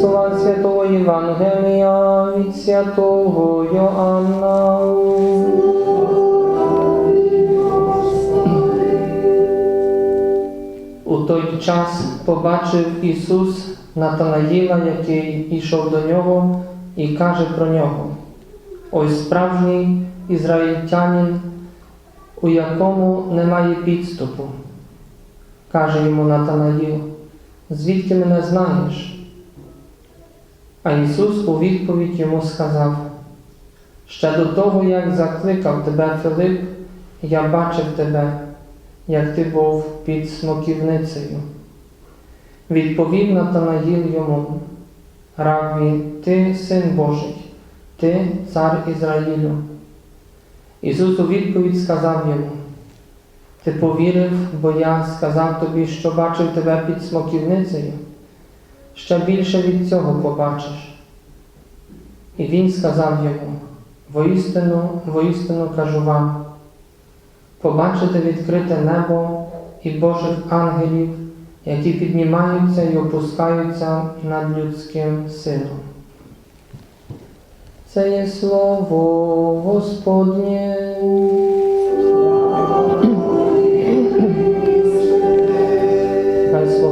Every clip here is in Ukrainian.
Слова Святого Євангелія від Святого Йоанна. У той час побачив Ісус Натанаїла, який ішов до нього, і каже про нього: Ось справжній ізраїльтянин, у якому немає підступу. Каже йому Натанаїл, звідки мене знаєш? А Ісус у відповідь йому сказав: Ще до того, як закликав тебе Филип, я бачив тебе, як ти був під смоківницею. Відповів Натанаїл йому, Равві, ти син Божий, ти цар Ізраїлю. Ісус у відповідь сказав йому, Ти повірив, бо я сказав тобі, що бачив тебе під смоківницею, ще більше від цього побачиш. І він сказав йому, воістину, воістину кажу вам, побачите відкрите небо і Божих ангелів, які піднімаються і опускаються над людським сином. Це є слово Господнє.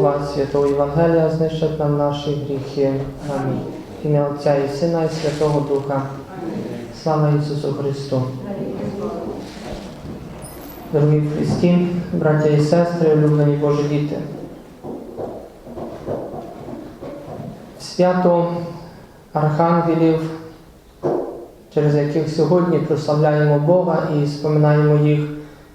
Слова Святого Євангелія знищать нам наші гріхи. Амінь. Ім'я Отця і Сина і Святого Духа. Слава Ісусу Христу. Дорогі Христі, браття і сестри, улюблені Божі діти. Свято Архангелів через яких сьогодні прославляємо Бога і споминаємо їх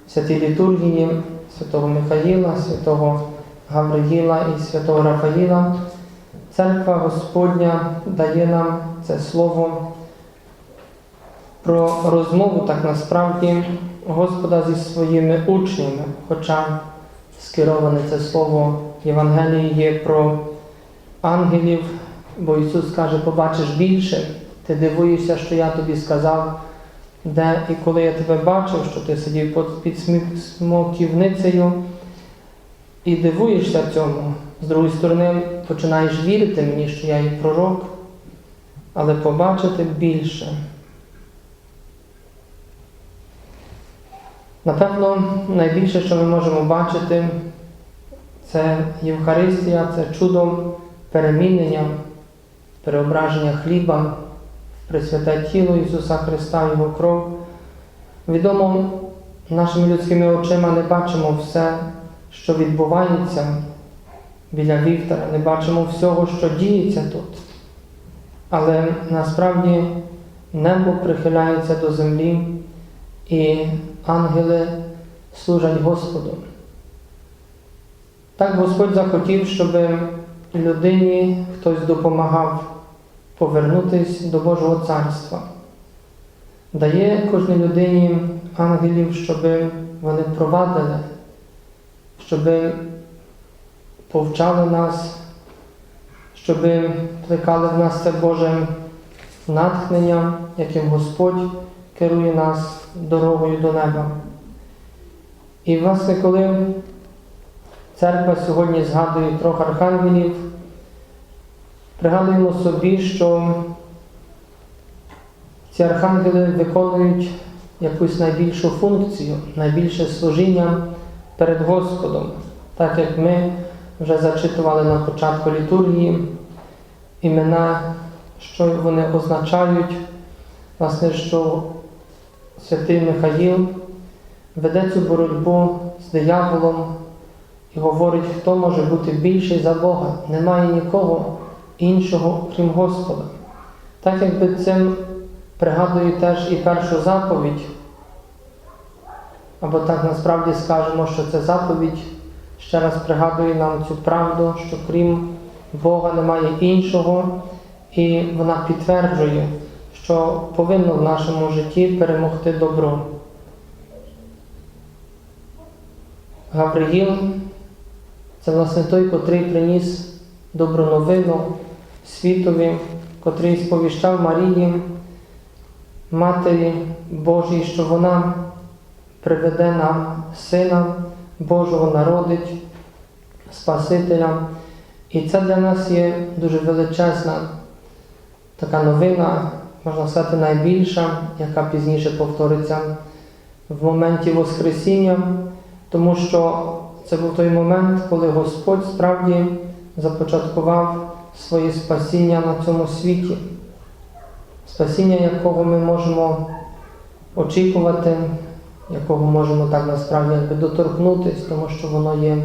в святій літургії святого Михаїла, святого Гавриїла і святого Рафаїла. Церква Господня дає нам це слово про розмову так насправді Господа зі своїми учнями, хоча скероване це слово Євангелії є про ангелів, бо Ісус каже, побачиш більше. Ти дивуєшся, що я тобі сказав, де і коли я тебе бачив, що ти сидів під- смоківницею, і дивуєшся цьому. З другої сторони, починаєш вірити мені, що я і пророк, але побачити більше. Напевно, найбільше, що ми можемо бачити, це Євхаристія, це чудо перемінення, переображення хліба. Пресвяте тіло Ісуса Христа, Його кров. Відомо, нашими людськими очима не бачимо все, що відбувається біля вівтара, не бачимо всього, що діється тут. Але насправді небо прихиляється до землі, і ангели служать Господу. Так Господь захотів, щоб людині хтось допомагав повернутись до Божого Царства. Дає кожній людині ангелів, щоб вони провадили, щоб повчали нас, щоб плекали в нас це Боже натхнення, яким Господь керує нас дорогою до неба. І, власне, коли церква сьогодні згадує трьох архангелів, Пригадуємо собі, що ці архангели виконують якусь найбільшу функцію, найбільше служіння перед Господом, так як ми вже зачитували на початку літургії, імена, що вони означають, власне, що святий Михаїл веде цю боротьбу з дияволом і говорить, хто може бути більший за Бога. Немає нікого іншого, крім Господа. Так якби цим пригадую теж і першу заповідь, або так насправді скажемо, що це заповідь ще раз пригадує нам цю правду, що крім Бога немає іншого, і вона підтверджує, що повинно в нашому житті перемогти добро. Гавриїл це власне той, котрий приніс добру новину світові, котрий сповіщав Марії, Матері Божій, що вона приведе нам Сина Божого народить, Спасителя. І це для нас є дуже величезна така новина, можна сказати, найбільша, яка пізніше повториться в моменті Воскресіння, тому що це був той момент, коли Господь справді започаткував своє спасіння на цьому світі, спасіння, якого ми можемо очікувати, якого можемо так насправді якби доторкнутись, тому що воно є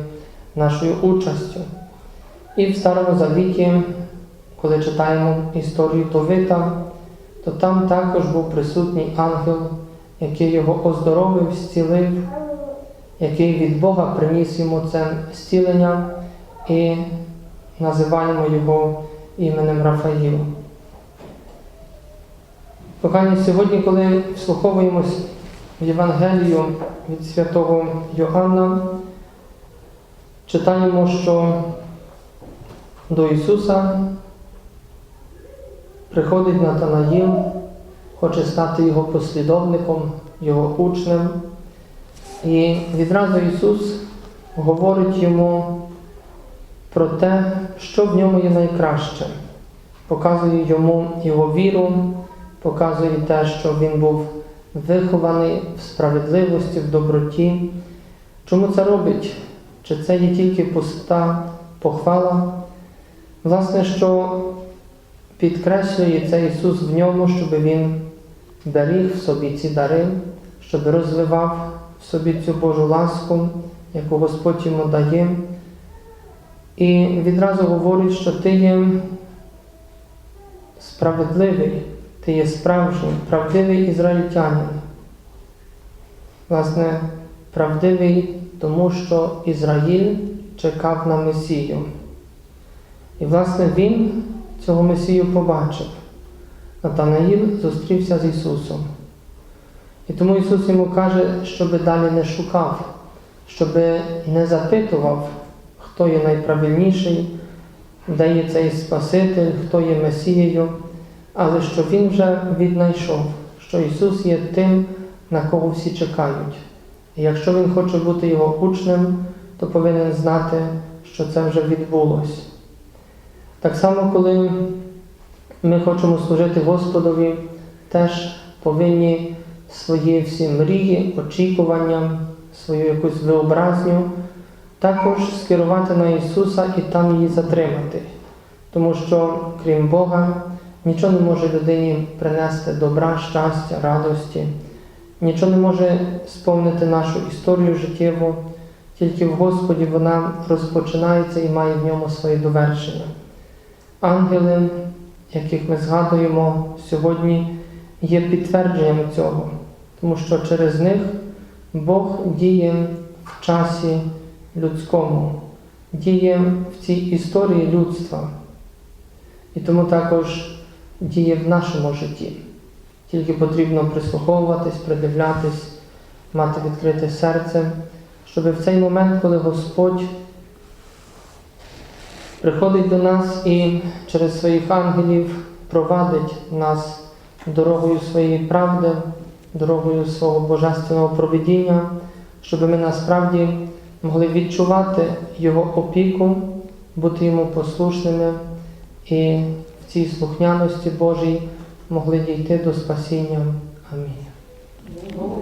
нашою участю. І в Старому Завіті, коли читаємо історію Товита, то там також був присутній ангел, який його оздоровив, зцілив, який від Бога приніс йому це зцілення і називаємо його іменем Рафаїл. Кохані, сьогодні, коли вслуховуємось в Євангелію від святого Йоанна, читаємо, що до Ісуса приходить Натанаїл, хоче стати Його послідовником, Його учнем. І відразу Ісус говорить йому про те, що в ньому є найкраще, показує йому його віру, показує те, що він був вихований в справедливості, в доброті. Чому це робить? Чи це є тільки пуста похвала? Власне, що підкреслює це Ісус в ньому, щоб Він беріг в собі ці дари, щоб розвивав в собі цю Божу ласку, яку Господь йому дає. І відразу говорить, що ти є справедливий, ти є справжній, правдивий ізраїльтянин. Власне, правдивий, тому що Ізраїль чекав на Месію. І, власне, він цього Месію побачив. Натанаїл зустрівся з Ісусом. І тому Ісус йому каже, щоб далі не шукав, щоб не запитував, хто є найправильніший, де є цей Спаситель, хто є Месією, але що Він вже віднайшов, що Ісус є тим, на кого всі чекають. І якщо Він хоче бути Його учнем, то повинен знати, що це вже відбулось. Так само, коли ми хочемо служити Господові, теж повинні свої всі мрії, очікування, свою якусь виобразню, також скерувати на Ісуса і там її затримати. Тому що, крім Бога, нічого не може людині принести добра, щастя, радості, нічого не може сповнити нашу історію життєву, тільки в Господі вона розпочинається і має в ньому своє довершення. Ангели, яких ми згадуємо сьогодні, є підтвердженням цього, тому що через них Бог діє в часі людському, діє в цій історії людства. І тому також діє в нашому житті. Тільки потрібно прислуховуватись, придивлятись, мати відкрите серце, щоб в цей момент, коли Господь приходить до нас і через своїх ангелів провадить нас дорогою своєї правди, дорогою свого божественного проведіння, щоб ми насправді могли відчувати Його опіку, бути йому послушними і цій слухняності Божій могли дійти до спасіння. Амінь.